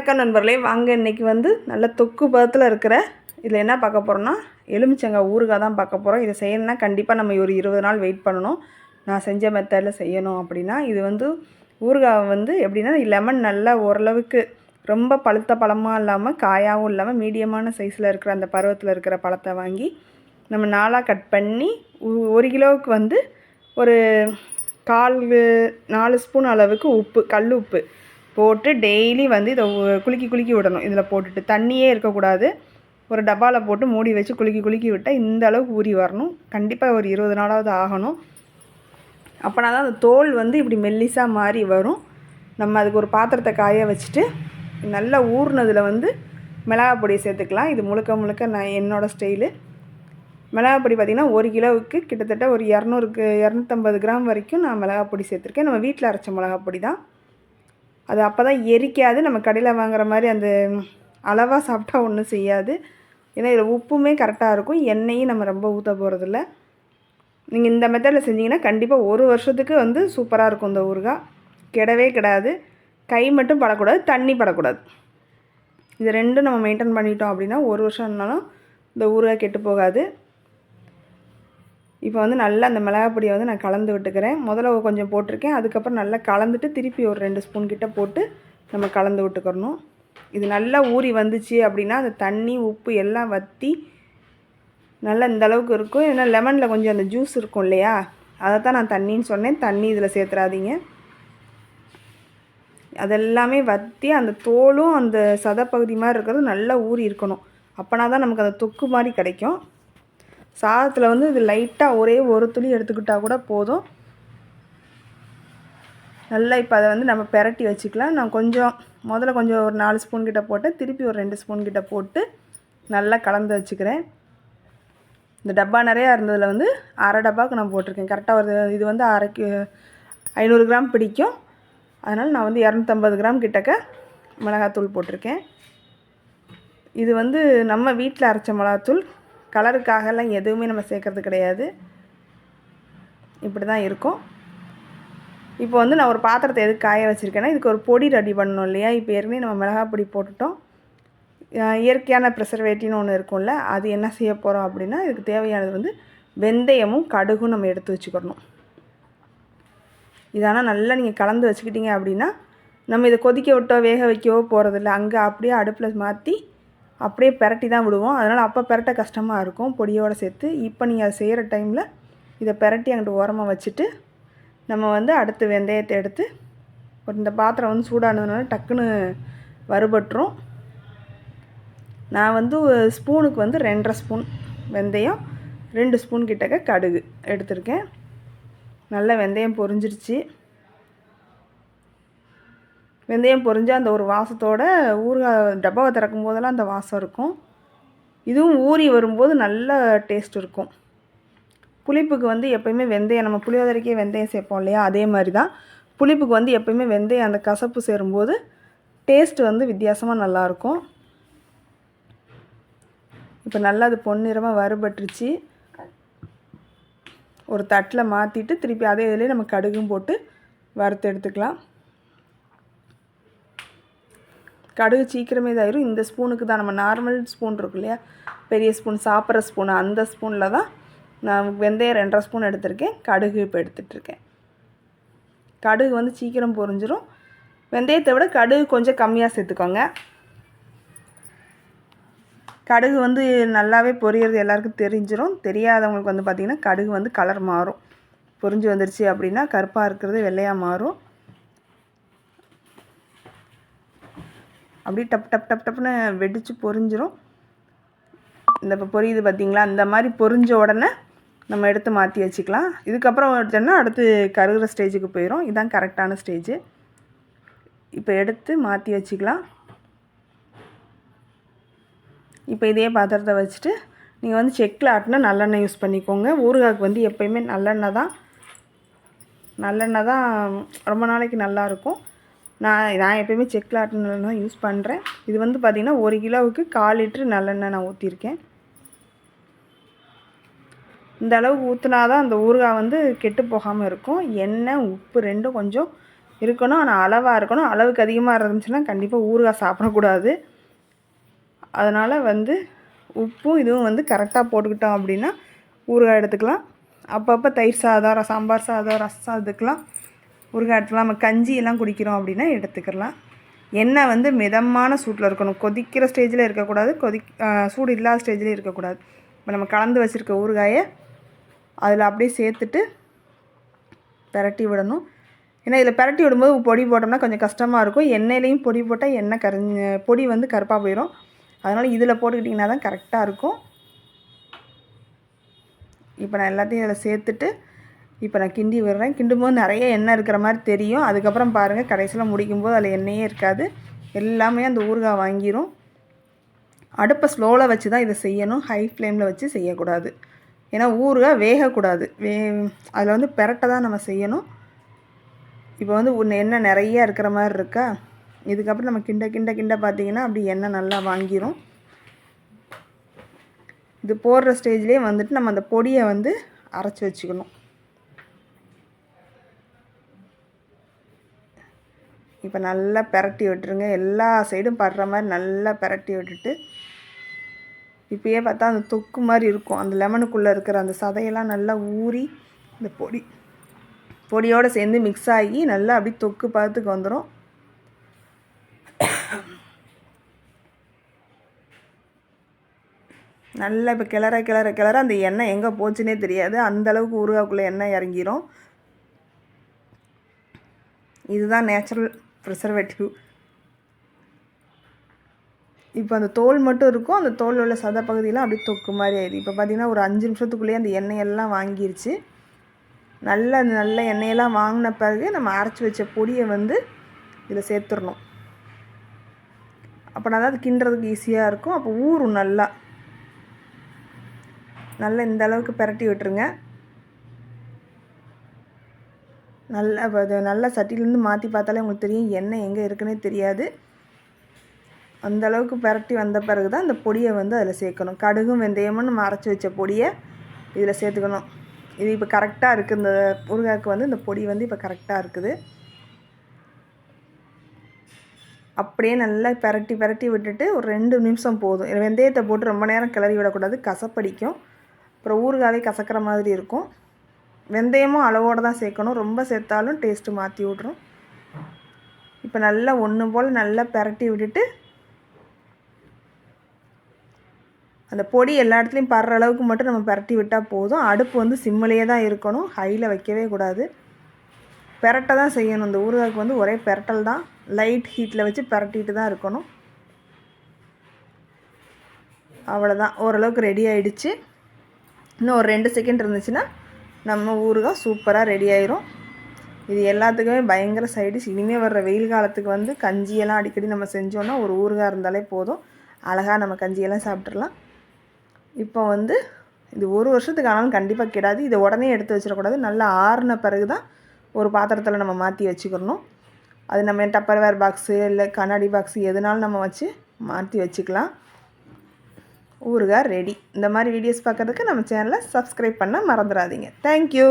வணக்கம் நண்பர்களே வாங்க இன்றைக்கி வந்து நல்ல தொக்கு பதத்தில் இருக்கிற இதில் என்ன பார்க்க போகிறோன்னா எலுமிச்சங்காய் ஊறுகாய் தான் பார்க்க போகிறோம் இதை செய்யணும்னா கண்டிப்பாக நம்ம ஒரு இருபது நாள் வெயிட் பண்ணணும். நான் செஞ்ச மெத்தடில் செய்யணும் அப்படின்னா இது வந்து ஊறுகாய் வந்து எப்படின்னா லெமன் நல்லா ஓரளவுக்கு ரொம்ப பழுத்த பழமாக இல்லாமல் காயாகவும் இல்லாமல் மீடியமான சைஸில் இருக்கிற அந்த பருவத்தில் இருக்கிற பழத்தை வாங்கி நம்ம நாளாக கட் பண்ணி ஒரு கிலோவுக்கு வந்து ஒரு கால் நாலு ஸ்பூன் அளவுக்கு உப்பு கல் உப்பு. போட்டு டெய்லி வந்து இதை குலுக்கி குலுக்கி விடணும். இதில் போட்டுட்டு தண்ணியே இருக்கக்கூடாது. ஒரு டப்பாவில் போட்டு மூடி வச்சு குலுக்கி குலுக்கி விட்டால் இந்த அளவுக்கு ஊறி வரணும். கண்டிப்பாக ஒரு இருபது நாளாவது ஆகணும். அப்போனா தான் அந்த தோல் வந்து இப்படி மெல்லிசாக மாறி வரும். நம்ம அதுக்கு ஒரு பாத்திரத்தை காய வச்சுட்டு நல்லா ஊறினதில் வந்து மிளகாய் பொடியை சேர்த்துக்கலாம். இது முழுக்க முழுக்க நான் என்னோடய ஸ்டைலு மிளகாய் பொடி பார்த்திங்கன்னா ஒரு கிலோவுக்கு கிட்டத்தட்ட ஒரு இரநூறுக்கு இரநூத்தம்பது கிராம் வரைக்கும் நான் மிளகாய் பொடி சேர்த்துருக்கேன். நம்ம வீட்டில் அரைச்ச மிளகாய் பொடி தான். அது அப்போ தான் எரிக்காது. நம்ம கடையில் வாங்குற மாதிரி அந்த அளவாக சாப்பிட்டா ஒன்றும் செய்யாது. ஏன்னா இதில் உப்புமே கரெக்டாக இருக்கும். எண்ணெயும் நம்ம ரொம்ப ஊற்ற போகிறதில்ல நீங்கள் இந்த மெத்தடில் செஞ்சிங்கன்னா கண்டிப்பாக ஒரு வருஷத்துக்கு வந்து சூப்பராக இருக்கும் இந்த ஊறுகாய். கெடவே கிடாது. கை மட்டும் படக்கூடாது தண்ணி படக்கூடாது. இது ரெண்டும் நம்ம மெயின்டைன் பண்ணிட்டோம் அப்படின்னா ஒரு வருஷம் இருந்தாலும் இந்த ஊறுகாய் கெட்டு போகாது. இப்போ வந்து நல்லா அந்த மிளகாய் பொடியை வந்து நான் கலந்து விட்டுக்கிறேன். முதல்ல கொஞ்சம் போட்டிருக்கேன். அதுக்கப்புறம் நல்லா கலந்துட்டு திருப்பி ஒரு ரெண்டு ஸ்பூன் கிட்ட போட்டு நம்ம கலந்து விட்டுக்கிறணும். இது நல்லா ஊறி வந்துச்சு அப்படின்னா அந்த தண்ணி உப்பு எல்லாம் வற்றி நல்லா இந்த அளவுக்கு இருக்கும். ஏன்னா லெமனில் கொஞ்சம் அந்த ஜூஸ் இருக்கும் இல்லையா? அதை தான் நான் தண்ணின்னு சொன்னேன். தண்ணி இதில் சேர்த்துறாதீங்க. அதெல்லாமே வற்றி அந்த தோலும் அந்த சதப்பகுதி மாதிரி இருக்கிறது நல்லா ஊறி இருக்கணும். அப்போனா தான் நமக்கு அந்த தொக்கு மாதிரி கிடைக்கும். சாதத்தில் வந்து இது லைட்டாக ஒரே ஒரு துளி எடுத்துக்கிட்டால் கூட போதும். நல்லா இப்போ அதை வந்து நம்ம பெரட்டி வச்சுக்கலாம். நான் கொஞ்சம் முதல்ல கொஞ்சம் ஒரு நாலு ஸ்பூன் கிட்ட போட்டேன் திருப்பி ஒரு ரெண்டு ஸ்பூன் கிட்ட போட்டு நல்லா கலந்து வச்சுக்கிறேன். இந்த டப்பா நிறையா இருந்ததில் வந்து அரை டப்பாவுக்கு நான் போட்டிருக்கேன். கரெக்டாக ஒரு இது வந்து அரைக்கு ஐநூறு கிராம் பிடிக்கும். அதனால் நான் வந்து இரநூத்தம்பது கிராம் கிட்டக்க மிளகாத்தூள் போட்டிருக்கேன். இது வந்து நம்ம வீட்டில் அரைச்ச மிளகாத்தூள் கலருக்காகலாம் எதுவுமே நம்ம சேர்க்கறது கிடையாது. இப்படி தான் இருக்கும். இப்போ வந்து நான் ஒரு பாத்திரத்தை எதுக்கு காய வச்சுருக்கேன்னா இதுக்கு ஒரு பொடி ரெடி பண்ணணும் இல்லையா? இப்போ ஏற்கனவே நம்ம மிளகாய் பொடி போட்டுட்டோம். இயற்கையான ப்ரெசர்வேட்டின்னு ஒன்று இருக்கும்ல அது என்ன செய்ய போகிறோம் அப்படின்னா இதுக்கு தேவையானது வந்து வெந்தயமும் கடுகும் நம்ம எடுத்து வச்சுக்கணும். இதனால் நல்லா நீங்கள் கலந்து வச்சுக்கிட்டீங்க அப்படின்னா நம்ம இதை கொதிக்க விட்டோ வேக வைக்கவோ போகிறதில்ல அங்கே அப்படியே அடுப்பில் மாற்றி அப்படியே பெரட்டி தான் விடுவோம். அதனால் அப்போ பெரட்ட கஷ்டமாக இருக்கும். பொடியோடு சேர்த்து இப்போ நீங்கள் அதை செய்கிற டைமில் இதை பெரட்டி அங்கிட்டு ஓரமாக வச்சுட்டு நம்ம வந்து அடுத்து வெந்தயத்தை எடுத்து ஒரு இந்த பாத்திரம் வந்து சூடானதுனால டக்குன்னு வறுபட்டுரும். நான் வந்து ஒரு ஸ்பூனுக்கு வந்து ரெண்டரை ஸ்பூன் வெந்தயம் ரெண்டு ஸ்பூன் கிட்டக்க கடுகு எடுத்திருக்கேன். நல்ல வெந்தயம் பொரிஞ்சிருச்சு. வெந்தயம் பொறிஞ்சு அந்த ஒரு வாசத்தோட ஊறுகாய் டப்பாவை திறக்கும் போதெல்லாம் அந்த வாசம் இருக்கும். இதுவும் ஊறி வரும்போது நல்ல டேஸ்ட் இருக்கும். புளிப்புக்கு வந்து எப்பயுமே வெந்தயம் நம்ம புளியோதரைக்கே வெந்தயம் சேர்ப்போம் இல்லையா? அதே மாதிரி தான் புளிப்புக்கு வந்து எப்பயுமே வெந்தயம் அந்த கசப்பு சேரும்போது டேஸ்ட் வந்து வித்தியாசமாக நல்லாயிருக்கும். இப்போ நல்லா அது பொன்னிறமாக வறுபட்டுருச்சு. ஒரு தட்டில் மாற்றிட்டு திருப்பி அதே இதிலே நம்ம கடுகும் போட்டு வறுத்து எடுத்துக்கலாம் கடுகு சீக்கிரமே இதாயிரும். இந்த ஸ்பூனுக்கு தான் நம்ம நார்மல் ஸ்பூன் இருக்கும் இல்லையா பெரிய ஸ்பூன் சாப்பிட்ற ஸ்பூன் அந்த ஸ்பூனில் தான் நான் வெந்தயம் ரெண்டரை ஸ்பூன் எடுத்திருக்கேன். கடுகு இப்போ எடுத்துகிட்ருக்கேன் கடுகு வந்து சீக்கிரம் பொரிஞ்சிரும். வெந்தயத்தை விட கடுகு கொஞ்சம் கம்மியாக சேர்த்துக்கோங்க. கடுகு வந்து நல்லாவே பொரியறது எல்லாருக்கும் தெரிஞ்சிடும் தெரியாதவங்களுக்கு வந்து பார்த்திங்கன்னா கடுகு வந்து கலர் மாறும். பொரிஞ்சு வந்துருச்சு அப்படின்னா கருப்பாக இருக்கிறது வெள்ளையாக மாறும். அப்படியே டப் டப் டப் டப்னு வெடித்து பொரிஞ்சிரும். இந்த இப்போ பொரியுது பார்த்தீங்களா இந்த மாதிரி பொரிஞ்ச உடனே நம்ம எடுத்து மாற்றி வச்சுக்கலாம். இதுக்கப்புறம் எடுத்தோம்னா அடுத்து கருகிற ஸ்டேஜுக்கு போயிடும் இதுதான் கரெக்டான ஸ்டேஜு. இப்போ எடுத்து மாற்றி வச்சுக்கலாம். இப்போ இதே பாத்திரத்தை வச்சுட்டு நீங்கள் வந்து செக்கில் ஆட்டினா நல்லெண்ணெய் யூஸ் பண்ணிக்கோங்க. ஊறுகாய்க்கு வந்து எப்பயுமே நல்லெண்ணெய் தான். நல்லெண்ணெய் தான் ரொம்ப நாளைக்கு நல்லாயிருக்கும் நான் நான் எப்பயுமே செக் லாட்டினில் தான் யூஸ் பண்ணுறேன் இது வந்து பார்த்திங்கன்னா ஒரு கிலோவுக்கு கால் லிட்ரு நல்லெண்ணெய் நான் ஊற்றிருக்கேன் இந்த அளவுக்கு ஊற்றினா தான் அந்த ஊறுகாய் வந்து கெட்டு போகாமல் இருக்கும். எண்ணெய் உப்பு ரெண்டும் கொஞ்சம் இருக்கணும். ஆனால் அளவாக இருக்கணும். அளவுக்கு அதிகமாக இருந்துச்சுன்னா கண்டிப்பாக ஊறுகாய் சாப்பிடக்கூடாது. அதனால் வந்து உப்பும் இதுவும் வந்து கரெக்டாக போட்டுக்கிட்டோம் அப்படின்னா ஊறுகாய் எடுத்துக்கலாம். அப்பப்போ தயிர் சாதம் சாம்பார் சாதம் ரசம் சாதத்துக்கெலாம் ஊறுகாய் நம்ம கஞ்சியெல்லாம் குடிக்கிறோம் அப்படின்னா எடுத்துக்கலாம். எண்ணெய் வந்து மிதமான சூட்டில் இருக்கணும். கொதிக்கிற ஸ்டேஜில் இருக்கக்கூடாது. கொதி சூடு இல்லாத ஸ்டேஜ்லேயும் இருக்கக்கூடாது. இப்போ நம்ம கலந்து வச்சுருக்க ஊறுகாயை அதில் அப்படியே சேர்த்துட்டு பிரட்டி விடணும். ஏன்னா இதில் பிரட்டி விடும்போது பொடி போட்டோம்னா கொஞ்சம் கஷ்டமாக இருக்கும். எண்ணெயிலையும் பொடி போட்டால் எண்ணெய் கரைஞ்சி பொடி வந்து கருப்பாக போயிடும் அதனால் இதில் போட்டுக்கிட்டிங்கன்னா தான் கரெக்டாக இருக்கும். இப்போ நான் எல்லாத்தையும் இதில் சேர்த்துட்டு இப்போ நான் கிண்டி விடுறேன். கிண்டும் போது நிறைய எண்ணெய் இருக்கிற மாதிரி தெரியும். அதுக்கப்புறம் பாருங்கள் கடைசியில் முடிக்கும்போது அதில் எண்ணெயே இருக்காது. எல்லாமே அந்த ஊறுகாய் வாங்கிடும் அடுப்பை ஸ்லோவில் வச்சு தான் இதை செய்யணும். ஹை ஃப்ளேமில் வச்சு செய்யக்கூடாது. ஏன்னா ஊறுகாய் வேகக்கூடாது. வே அதில் வந்து பெரட்டை தான் நம்ம செய்யணும். இப்போ வந்து ஒன்று எண்ணெய் நிறைய இருக்கிற மாதிரி இருக்கா? இதுக்கப்புறம் நம்ம கிண்ட கிண்ட கிண்ட பார்த்திங்கன்னா அப்படி எண்ணெய் நல்லா வாங்கிரும். இது போடுற ஸ்டேஜ்லேயே வந்துட்டு நம்ம அந்த பொடியை வந்து அரைச்சி வச்சுக்கணும். இப்போ நல்லா பெரட்டி விட்டுருங்க. எல்லா சைடும் படுற மாதிரி நல்லா பெரட்டி விட்டுட்டு இப்போயே பார்த்தா அந்த தொக்கு மாதிரி இருக்கும். அந்த லெமனுக்குள்ளே இருக்கிற அந்த சதையெல்லாம் நல்லா ஊறி இந்த பொடி பொடியோடு சேர்ந்து மிக்ஸ் ஆகி நல்லா அப்படி தொக்கு பார்த்துக்கு வந்துடும் நல்லா இப்போ கிளற கிளற கிளற அந்த எண்ணெய் எங்கே போச்சுன்னே தெரியாது. அந்தளவுக்கு ஊறுகாக்குள்ளே எண்ணெய் இறங்கிரும். இதுதான் நேச்சுரல் ப்ரிசர்வேட்டிவ் இப்போ அந்த தோல் மட்டும் இருக்கும். அந்த தோல் உள்ள சத பகுதியெலாம் அப்படியே தொக்கு மாதிரி ஆயிடுது. இப்போ பார்த்திங்கன்னா ஒரு அஞ்சு நிமிஷத்துக்குள்ளேயே அந்த எண்ணெயெல்லாம் வாங்கிருச்சு. நல்ல அந்த நல்ல எண்ணெயெல்லாம் வாங்கின பிறகு நம்ம அரைச்சி வச்ச பொடியை வந்து இதில் சேர்த்துடணும். அப்போனா தான் அது கிண்டுறதுக்கு ஈஸியாக இருக்கும். அப்போ ஊறும் நல்லா. நல்லா இந்த அளவுக்கு பரட்டி விட்டுருங்க. நல்லா அது நல்லா சட்டிலேருந்து மாற்றி பார்த்தாலே உங்களுக்கு தெரியும் எண்ணெய் எங்கே இருக்குன்னே தெரியாது. அந்த அளவுக்கு பரட்டி வந்த பிறகு தான் அந்த பொடியை வந்து அதில் சேர்க்கணும். கடுகும் வெந்தயமும் நம்ம அரைச்சி வச்ச பொடியை இதில் சேர்த்துக்கணும். இது இப்போ கரெக்டாக இருக்குது இந்த முருகாக்கு வந்து இந்த பொடி வந்து இப்போ கரெக்டாக இருக்குது. அப்படியே நல்லா பரட்டி பரட்டி விட்டுட்டு ஒரு ரெண்டு நிமிஷம் போதும். வெந்தயத்தை போட்டு ரொம்ப நேரம் கிளறி விடக்கூடாது. கசப்படிக்கும். அப்புறம் ஊறுகாவே கசக்கிற மாதிரி இருக்கும். வெந்தயமும் அளவோடு தான் சேர்க்கணும். ரொம்ப சேர்த்தாலும் டேஸ்ட்டு மாற்றி விட்ரும் இப்போ நல்லா ஒன்று போல் நல்லா பரட்டி விட்டுட்டு அந்த பொடி எல்லா இடத்துலையும் படுற அளவுக்கு மட்டும் நம்ம பரட்டி விட்டால் போதும். அடுப்பு வந்து சிம்மிலேயே தான் இருக்கணும். ஹையில் வைக்கவே கூடாது. பெரட்டை தான் செய்யணும். இந்த ஊறுகாய்க்கு வந்து ஒரே பெரட்டல் தான். லைட் ஹீட்டில் வச்சு பரட்டிட்டு தான் இருக்கணும். அவ்வளோதான் ஓரளவுக்கு ரெடி ஆகிடுச்சு இன்னும் ஒரு ரெண்டு செகண்ட் இருந்துச்சுன்னா நம்ம ஊறுகாய் சூப்பராக ரெடி ஆயிரும். இது எல்லாத்துக்குமே பயங்கர சைடிஷ் இனிமேல் வர்ற வெயில் காலத்துக்கு வந்து கஞ்சியெல்லாம் அடிக்கடி நம்ம செஞ்சோன்னா ஒரு ஊறுகாய் இருந்தாலே போதும். அழகாக நம்ம கஞ்சியெல்லாம் சாப்பிட்றலாம் இப்போ வந்து இது ஒரு வருஷத்துக்கு ஆனாலும் கண்டிப்பாக கிடாது. இதை உடனே எடுத்து வச்சிடக்கூடாது. நல்லா ஆறின பிறகு தான் ஒரு பாத்திரத்தில் நம்ம மாற்றி வச்சுக்கிறணும் அது நம்ம டப்பர்வேர் பாக்ஸு இல்லை கண்ணாடி பாக்ஸு எதுனாலும் நம்ம வச்சு மாற்றி வச்சுக்கலாம். ஊறுகாய் ரெடி இந்த மாதிரி வீடியோஸ் பார்க்குறதுக்கு நம்ம சேனலை சப்ஸ்கிரைப் பண்ண மறந்துடாதீங்க தேங்க்யூ